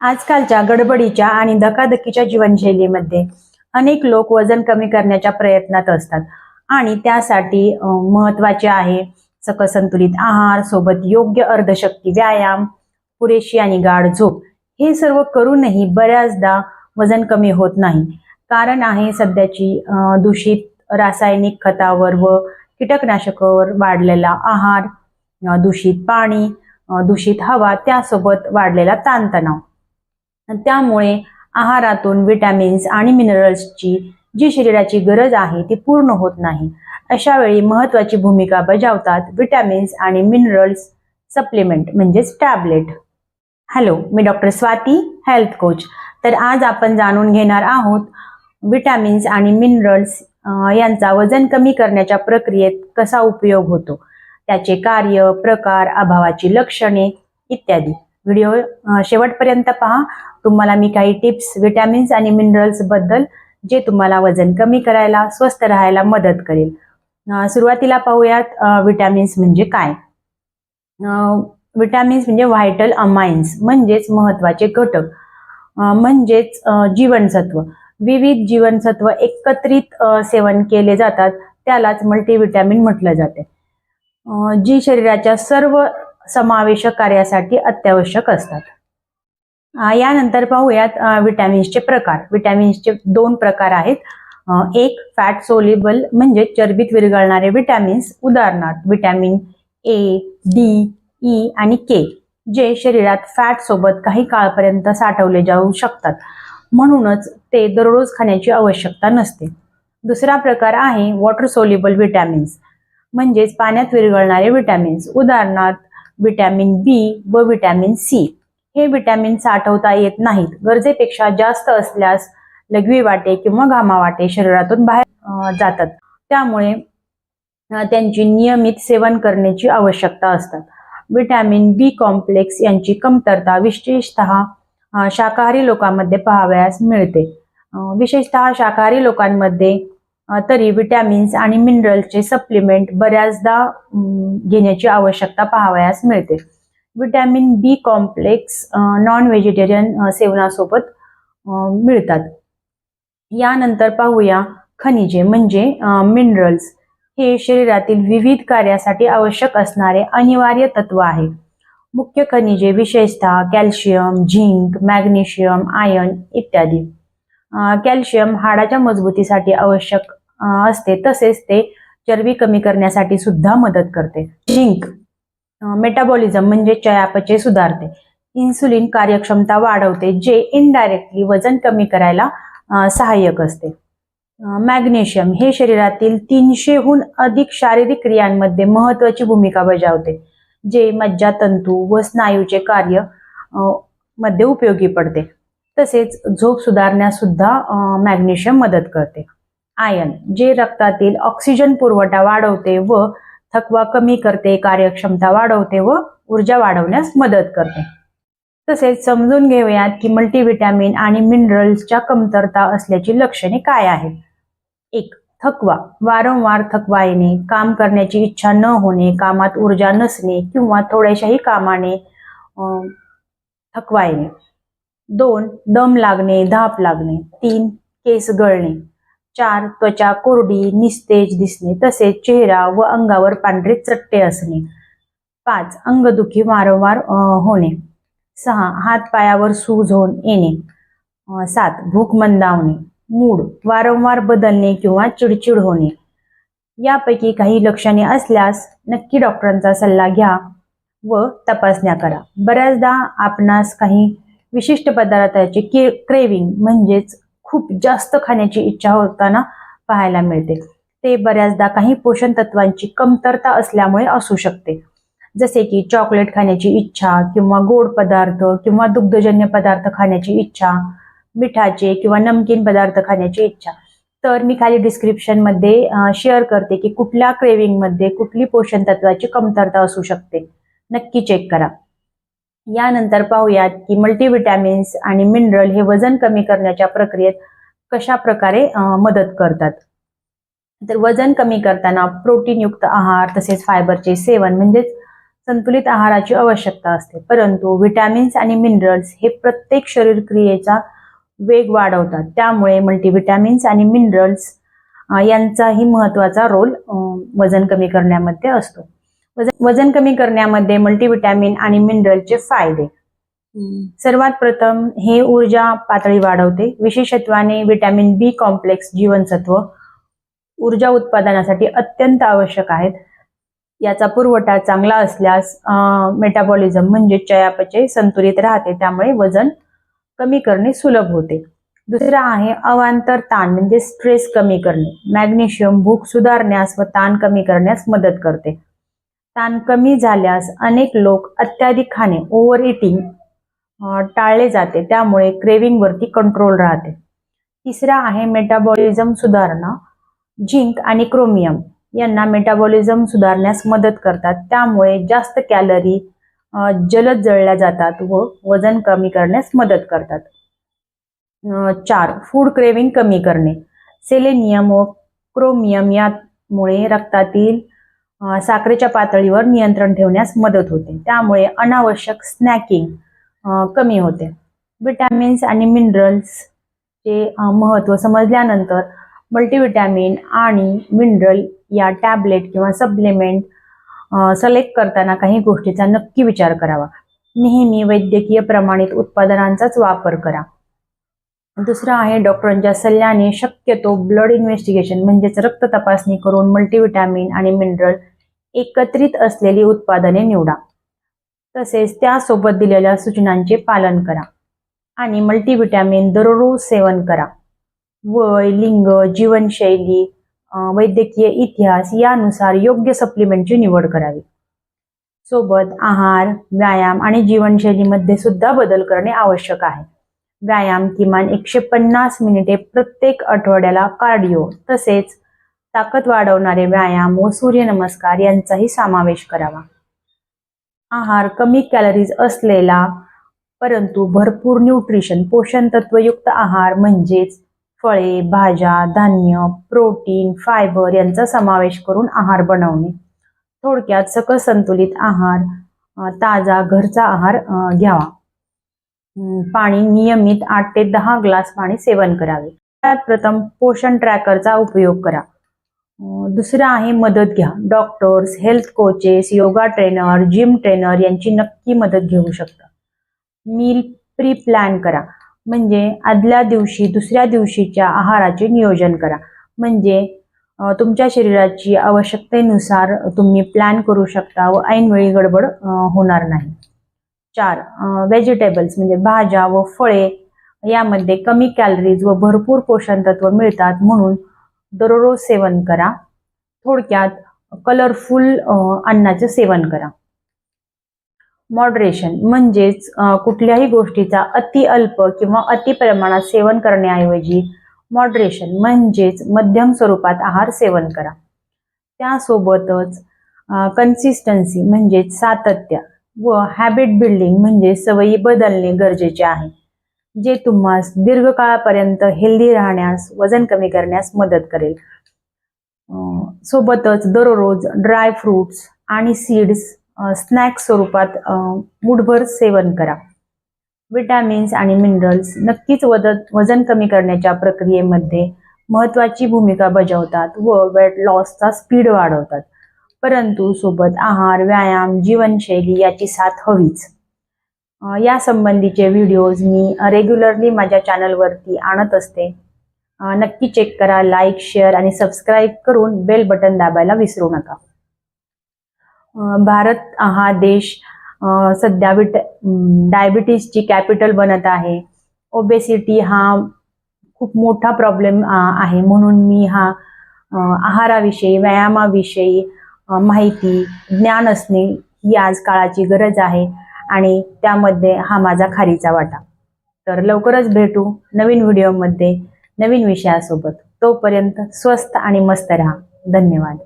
आजकालच्या गडबडीच्या आणि धकाधकीच्या जीवनशैलीमध्ये अनेक लोक वजन कमी करण्याच्या प्रयत्नात असतात. आणि त्यासाठी महत्त्वाचे महत्त्वाचे आहे सकस संतुलित आहार सोबत योग्य अर्धशक्ती व्यायाम पुरेशी आणि गाढ झोप. हे सर्व करूनही बऱ्याचदा वजन कमी होत नाही. कारण आहे सध्याची दूषित रासायनिक खतावर व कीटकनाशकावर वाढलेला आहार दूषित पाणी दूषित हवा त्यासोबत वाढलेला ताणतणाव. त्यामुळे आहारातून विटॅमिन्स आणि मिनरल्सची जी शरीराची गरज आहे ती पूर्ण होत नाही. अशा वेळी महत्वाची भूमिका बजावतात विटॅमिन्स आणि मिनरल्स सप्लिमेंट म्हणजेच टॅबलेट हॅलो मी डॉक्टर स्वाती हेल्थ कोच तर आज आपण जाणून घेणार आहोत विटॅमिन्स आणि मिनरल्स यांचा वजन कमी करण्याच्या प्रक्रियेत कसा उपयोग होतो? त्याचे कार्य प्रकार अभावाची लक्षणे इत्यादी. व्हिडिओ शेवटपर्यंत पहा. तुम्हाला मी काही टिप्स विटॅमिन्स आणि मिनरल्सबद्दल जे तुम्हाला वजन कमी करायला स्वस्थ राहायला मदत करेल. सुरुवातीला पाहूयात विटॅमिन्स म्हणजे काय? विटॅमिन्स म्हणजे व्हायटल अमाइन्स म्हणजेच महत्त्वाचे घटक. म्हणजेच जीवनसत्व. विविध जीवनसत्व एकत्रित सेवन केले जातात त्यालाच मल्टीविटॅमिन म्हटलं जाते. जी शरीराच्या सर्व समावेशक कार्यासाठी अत्यावश्यक असतात. यानंतर पाहूयात विटॅमिन्सचे प्रकार. विटॅमिन्सचे दोन प्रकार आहेत. एक फॅट सोलेबल म्हणजे चरबीत विरघळणारे विटॅमिन्स उदाहरणार्थ विटॅमिन ए डी ई आणि के जे शरीरात फॅट सोबत काही काळपर्यंत साठवले जाऊ शकतात. म्हणूनच ते दररोज खाण्याची आवश्यकता नसते. दुसरा प्रकार आहे वॉटर सोल्युबल विटॅमिन्स म्हणजेच पाण्यात विरघळणारे विटॅमिन्स उदाहरणार्थ विटॅमिन बी व विटॅमिन सी हे विटॅमिन साठवता येत नाहीत. गरजेपेक्षा जास्त असल्यास लघवी वाटे किंवा घामा वाटे शरीरातून बाहेर जातात. त्यामुळे त्यांची नियमित सेवन करण्याची आवश्यकता असतात. विटॅमिन बी कॉम्प्लेक्स यांची कमतरता विशेषतः शाकाहारी लोकांमध्ये पाहावयास मिळते. विशेषतः शाकाहारी लोकांमध्ये तरी विटॅमिन्स आणि मिनरलचे सप्लिमेंट बऱ्याचदा घेण्याची आवश्यकता पाहावयास मिळते. Vitamin B complex non vegetarian सेवनासोबत मिळतात. यानंतर पाहूया खनिजे म्हणजे मिनरल्स हे शरीरातील विविध कार्यासाठी आवश्यक असणारे अनिवार्य तत्व आहे. मुख्य खनिजे विशेषतः कॅल्शियम झिंक मॅग्नेशियम आयर्न इत्यादी. कॅल्शियम हाडाच्या मजबूतीसाठी आवश्यक असते. तसेच ते चरबी कमी करण्यासाठी सुद्धा मदत करते. झिंक मेटाबॉलिझम म्हणजे चयापचय सुधारते. इन्सुलिन कार्यक्षमता वाढवते जे इनडायरेक्टली वजन कमी करायला सहाय्यक असते. मॅग्नेशियम हे शरीरातील तीनशेहून अधिक शारीरिक क्रियांमध्ये महत्वाची भूमिका बजावते जे मज्जातंतू व स्नायूचे कार्यमध्ये उपयोगी पडते. तसेच झोप सुधारण्यास सुद्धा मॅग्नेशियम मदत करते. आयन जे रक्तातील ऑक्सिजन पुरवठा वाढवते व थकवा कमी करते कार्यक्षमता वाढवते व ऊर्जा वाढवण्यास मदत करते. तसेच समजून घेऊयात की मल्टीव्हिटॅमिन आणि मिनरल्सच्या कमतरता असल्याची लक्षणे काय आहेत? एक थकवा. वारंवार थकवा येणे काम करण्याची इच्छा न होणे कामात ऊर्जा नसणे किंवा थोड्याशाही कामाने थकवा येणे. दोन दम लागणे धाप लागणे. तीन केस गळणे. चार त्वचा कोरडी निस्तेज दिसणे तसेच चेहरा व अंगावर पांढरे चट्टे असणे. पाच अंगदुखी वारंवार होणे. सहा हात पायावर सूज होऊन येणे. सात भूक मंदावणे. मूड वारंवार बदलणे किंवा चिडचिड होणे. यापैकी काही लक्षणे असल्यास नक्की डॉक्टरांचा सल्ला घ्या व तपासण्या करा. बऱ्याचदा आपणास काही विशिष्ट पदार्थाचे के क्रेविंग म्हणजेच खूप जास्त खाण्याची इच्छा होताना पाहायला मिळते. ते बऱ्याचदा काही पोषण तत्वांची कमतरता असल्यामुळे असू शकते. जसे की चॉकलेट खाण्याची इच्छा किंवा गोड पदार्थ किंवा दुग्धजन्य पदार्थ खाण्याची इच्छा मिठाचे किंवा नमकीन पदार्थ खाण्याची इच्छा. तर मी खाली डिस्क्रिप्शनमध्ये शेअर करते की कुठल्या क्रेविंगमध्ये कुठली पोषण तत्वाची कमतरता असू शकते. नक्की चेक करा. यानंतर पाहूयात की मल्टीव्हिटॅमिन्स आणि मिनरल हे वजन कमी करण्याच्या प्रक्रियेत कशा प्रकारे मदत करतात. तर वजन कमी करताना प्रोटीनयुक्त आहार तसेच फायबरचे सेवन म्हणजेच संतुलित आहाराची आवश्यकता असते. परंतु व्हिटॅमिन्स आणि मिनरल्स हे प्रत्येक शरीर क्रियेचा वेग वाढवतात. त्यामुळे मल्टीव्हिटॅमिन्स आणि मिनरल्स यांचाही महत्त्वाचा रोल वजन कमी करण्यामध्ये असतो. वजन कमी करण्यामध्ये मल्टीविटॅमिन आणि मिनरलचे फायदे. सर्वात प्रथम हे ऊर्जा पातळी वाढवते. विशेषत्वाने विटॅमिन बी कॉम्प्लेक्स जीवनसत्व ऊर्जा उत्पादनासाठी अत्यंत आवश्यक आहेत. याचा पुरवठा चांगला असल्यास मेटाबॉलिझम म्हणजे चयापचय संतुलित राहते. त्यामुळे वजन कमी करणे सुलभ होते. दुसरा आहे अवांतर ताण म्हणजे स्ट्रेस कमी करणे. मॅग्नेशियम भूक सुधारण्यास व ताण कमी करण्यास मदत करते. ताण कमी झाल्यास अनेक लोक अत्याधिक खाणे ओव्हर इटिंग टाळले जाते. त्यामुळे क्रेविंगवरती कंट्रोल राहते. तिसरा आहे मेटाबॉलिझम सुधारणा. झिंक आणि क्रोमियम यांना मेटाबॉलिझम सुधारण्यास मदत करतात. त्यामुळे जास्त कॅलरी जलद जळल्या जातात व वजन कमी करण्यास मदत करतात. चार फूड क्रेविंग कमी करणे. सेलेनियम व क्रोमियम यामुळे रक्तातील साखरेच्या पातळीवर नियंत्रण ठेवण्यास मदत होते. त्यामुळे अनावश्यक स्नॅकिंग कमी होते. विटॅमिन्स आणि मिनरल्सचे महत्त्व समजल्यानंतर मल्टीविटॅमिन आणि मिनरल या टॅबलेट किंवा सप्लिमेंट सलेक्ट करताना काही गोष्टीचा नक्की विचार करावा. नेहमी वैद्यकीय प्रमाणित उत्पादनांचाच वापर करा. दुसरं आहे डॉक्टरांच्या सल्ल्याने शक्यतो ब्लड इन्व्हेस्टिगेशन म्हणजेच रक्त तपासणी करून मल्टीविटॅमिन आणि मिनरल एकत्रित असलेली उत्पादने निवडा. तसेच त्यासोबत दिलेल्या सूचनांचे पालन करा आणि मल्टीविटॅमिन दररोज सेवन करा. वय लिंग जीवनशैली वैद्यकीय इतिहास यानुसार योग्य सप्लिमेंटची निवड करावी. सोबत आहार व्यायाम आणि जीवनशैलीमध्ये सुद्धा बदल करणे आवश्यक आहे. व्यायाम किमान एकशे पन्नास मिनिटे प्रत्येक आठवड्याला कार्डिओ तसेच ताकद वाढवणारे व्यायाम व सूर्यनमस्कार यांचाही समावेश करावा. आहार कमी कॅलरीज असलेला परंतु भरपूर न्यूट्रिशन पोषण तत्वयुक्त आहार म्हणजेच फळे भाज्या धान्य प्रोटीन फायबर यांचा समावेश करून आहार बनवणे. थोडक्यात सकस संतुलित आहार ताजा घरचा आहार घ्यावा. पाणी नियमित आठ ते दहा ग्लास पाणी सेवन करावे. त्यात प्रथम पोषण ट्रॅकरचा उपयोग करा. दुसरं आहे मदत घ्या. Doctors health coaches yoga trainer gym trainer यांची नक्की मदत घेऊ शकता. मील प्री प्लॅन करा. म्हणजे आदल्या दिवशी दुसऱ्या दिवशीच्या आहाराचे नियोजन करा. म्हणजे तुमच्या शरीराची आवश्यकतेनुसार तुम्ही प्लॅन करू शकता व ऐनवेळी गडबड होणार नाही. चार व्हेजिटेबल्स म्हणजे भाज्या व फळे यामध्ये कमी कॅलरीज व भरपूर पोषण तत्व मिळतात म्हणून दररोज सेवन करा. थोडक्यात कलरफुल अन्नाचे सेवन करा. मॉडरेशन म्हणजेच कुठल्याही गोष्टीचा अति अल्प किंवा अति प्रमाणात सेवन करण्याऐवजी मॉडरेशन म्हणजेच मध्यम स्वरूपात आहार सेवन करा. त्यासोबतच कन्सिस्टन्सी म्हणजेच सातत्य. व हॅबिट बिल्डिंग म्हणजे सवयी बदलणे गरजेचे आहे जे तुम्हाला दीर्घकाळापर्यंत हेल्दी राहण्यास वजन कमी करण्यास मदत करेल. सोबतच दररोज ड्रायफ्रुट्स आणि सीड्स स्नॅक स्वरूपात मुठभर सेवन करा. विटॅमिन्स आणि मिनरल्स नक्कीच वद वजन कमी करण्याच्या प्रक्रियेमध्ये महत्त्वाची भूमिका बजावतात व वेट लॉसचा स्पीड वाढवतात. परंतु सोबत आहार व्यायाम जीवनशैली याची साथ हवीच. या संबंधीचे व्हिडिओज मी रेग्युलरली माझ्या चॅनलवरती आणत असते. नक्की चेक करा लाईक शेअर आणि सबस्क्राईब करून बेल बटन दाबायला विसरू नका. भारत हा देश सध्या विट डायबिटीजची कॅपिटल बनत आहे. ओबेसिटी हा खूप मोठा प्रॉब्लेम आहे. म्हणून मी हा आहाराविषयी व्यायामाविषयी माहिती ज्ञान असणे ही आज काळाची गरज आहे आणि त्यामध्ये हा माझा खारीचा वाटा. तर लवकरच भेटू नवीन व्हिडिओमध्ये नवीन विषयासोबत. तोपर्यंत स्वस्त आणि मस्त राहा. धन्यवाद.